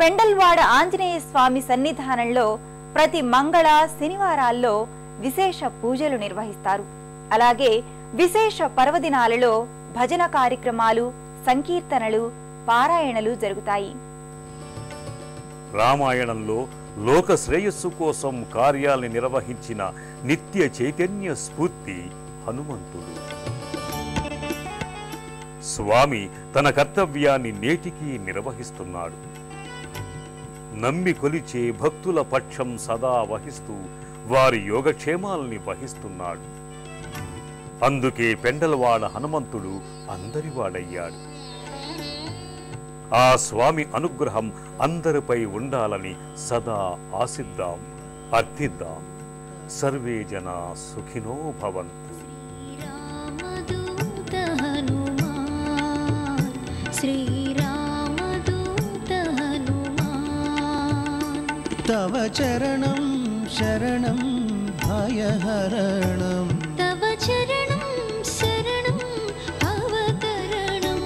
పెండల్వాడ ఆంజనేయ స్వామి సన్నిధానంలో ప్రతి మంగళ శనివారాల్లో విశేష పూజలు నిర్వహిస్తారు. అలాగే విశేష పర్వదినాలలో భజన కార్యక్రమాలు సంకీర్తనలు పారాయణలు జరుగుతాయి. రామాయణంలో లోక శ్రేయస్సు కోసం కార్యాల్ని నిర్వహించిన నిత్య చైతన్య స్ఫూర్తి హనుమంతుడు. స్వామి తన కర్తవ్యాన్ని నేటికి నిర్వహిస్తున్నాడు. నమ్మి కొలిచే భక్తుల పక్షం సదా వహిస్తూ వారి యోగక్షేమాల్ని వహిస్తున్నాడు. అందుకే పెండలవాడ హనుమంతుడు అందరివాడయ్యాడు. ఆ స్వామి అనుగ్రహం అందరిపై ఉండాలని సదా ఆశిద్దాం అర్థిద్దాం. సర్వే జనా సుఖినో భవంతు. चरणं शरणं भयहरणं। तव चरणं शरणं अवतरणं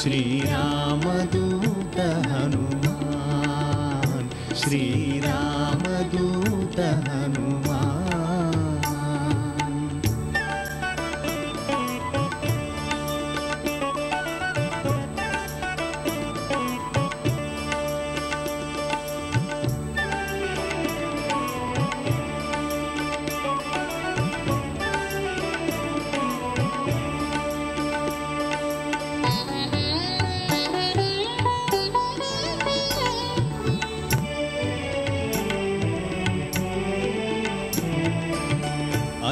श्रीरामदूत हनुमान् श्रीरामदूत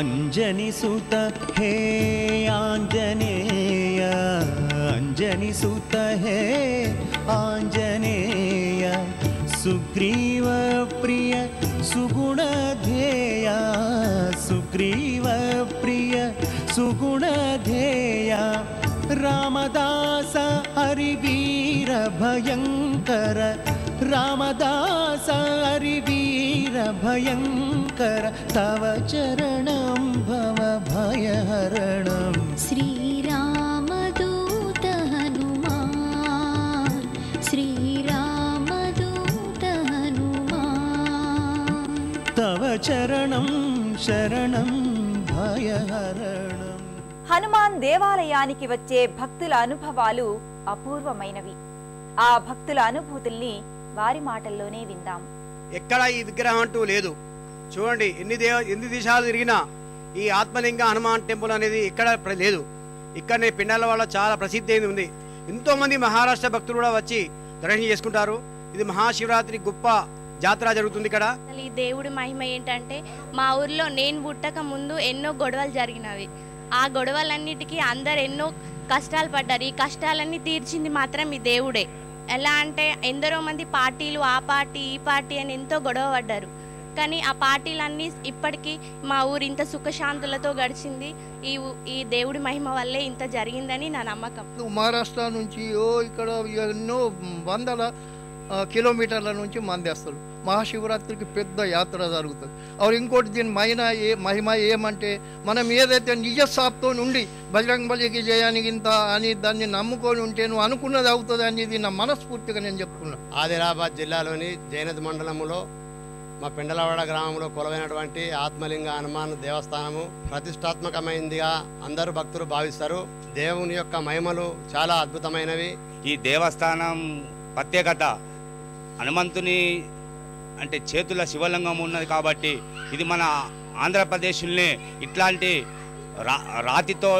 अञ्जनिसुत हे आञ्जनेय अञ्जनिसुत हे आञ्जनेय सुग्रीवप्रिय सुगुणधेया सुग्रीवप्रिय सुगुणधेया रामदास हरिवीर भयङ्कर रामदास हरिवीर भयङ्कर तव चरणं भव भयहरणम् श्रीरामदूत हनुमान् श्रीरामदूत हनुमान् तव चरणं शरणं भयहरणम् హనుమాన్ దేవాలయానికి వచ్చే భక్తుల అనుభవాలు అపూర్వమైనవి ఆ భక్తుల అనుభూతుల్ని వారి మాటల్లోనే విందాం ఎక్కడ ఈ విగ్రహం అంటూ లేదు చూడండి ఎన్ని దేవ ఎన్ని దేశాలు తిరిగినా ఈ ఆత్మలింగ హనుమాన్ టెంపుల్ అనేది ఇక్కడ లేదు. ఇక్కడనే పిండాల వల్ల చాలా ప్రసిద్ధి అయింది ఉంది. ఎంతో మంది మహారాష్ట్ర భక్తులు కూడా వచ్చి దర్శనం చేసుకుంటారు. ఇది మహాశివరాత్రి గొప్ప జాతర జరుగుతుంది ఇక్కడ. ఈ దేవుడి మహిమ ఏంటంటే మా ఊర్లో నేను పుట్టక ముందు ఎన్నో గొడవలు జరిగినవి. ఆ గొడవలన్నిటికీ అందరు ఎన్నో కష్టాలు పడ్డారు. ఈ కష్టాలన్నీ తీర్చింది మాత్రం ఈ దేవుడే. ఎలా అంటే ఎందరో మంది పార్టీలు ఆ పార్టీ ఈ పార్టీ అని ఎంతో గొడవ పడ్డారు. కానీ ఆ పార్టీలన్నీ ఇప్పటికీ మా ఊరు ఇంత సుఖశాంతులతో గడిచింది. ఈ ఈ దేవుడి మహిమ వల్లే ఇంత జరిగిందని నా నమ్మకం. మహారాష్ట్ర నుంచి ఓ ఇక్కడ ఎన్నో వందల కిలోమీటర్ల నుంచి మందేస్తారు. మహాశివరాత్రికి పెద్ద యాత్ర జరుగుతుంది. అవి ఇంకోటి దీని మైన ఏ మహిమ ఏమంటే మనం ఏదైతే నిజ సాప్తో నుండి బజరంగ బలికి చేయడానికి ఇంత అని దాన్ని నమ్ముకొని ఉంటే నువ్వు అనుకున్నది అవుతుంది అనేది నా మనస్ఫూర్తిగా నేను చెప్తున్నా. ఆదిలాబాద్ జిల్లాలోని జైనత్ మండలంలో మా పిండలవాడ గ్రామంలో కొలవైనటువంటి ఆత్మలింగ హనుమాన్ దేవస్థానము ప్రతిష్టాత్మకమైందిగా అందరూ భక్తులు భావిస్తారు. దేవుని యొక్క మహిమలు చాలా అద్భుతమైనవి. ఈ దేవస్థానం ప్రత్యేకత హనుమంతుని అంటే చేతుల శివలింగం ఉన్నది కాబట్టి ఇది మన ఆంధ్రప్రదేశ్లోనే ఇట్లాంటి రా రాతితో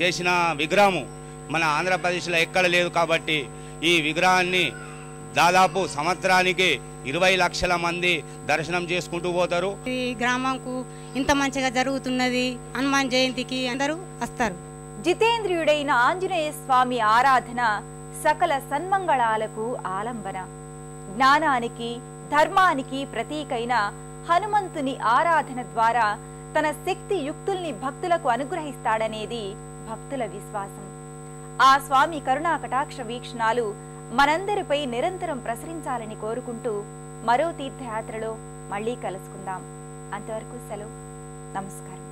చేసిన విగ్రహము మన ఆంధ్రప్రదేశ్లో ఎక్కడ లేదు కాబట్టి ఈ విగ్రహాన్ని దాదాపు సంవత్సరానికి ఇరవై లక్షల మంది దర్శనం చేసుకుంటూ పోతారు. ఈ గ్రామంకు ఇంత మంచిగా జరుగుతున్నది హనుమాన్ జయంతికి అందరూ వస్తారు. జితేంద్రియుడైన ఆంజనేయ స్వామి ఆరాధన సకల సన్మంగళాలకు ఆలంబన. జ్ఞానానికి ధర్మానికి ప్రతీకైన హనుమంతుని ఆరాధన ద్వారా తన శక్తి యుక్తుల్ని భక్తులకు అనుగ్రహిస్తాడనేది భక్తుల విశ్వాసం. ఆ స్వామి కరుణా కటాక్ష వీక్షణాలు మనందరిపై నిరంతరం ప్రసరించాలని కోరుకుంటూ మరో తీర్థయాత్రలో మళ్ళీ కలుసుకుందాం. అంతవరకు సెలవు. నమస్కారం.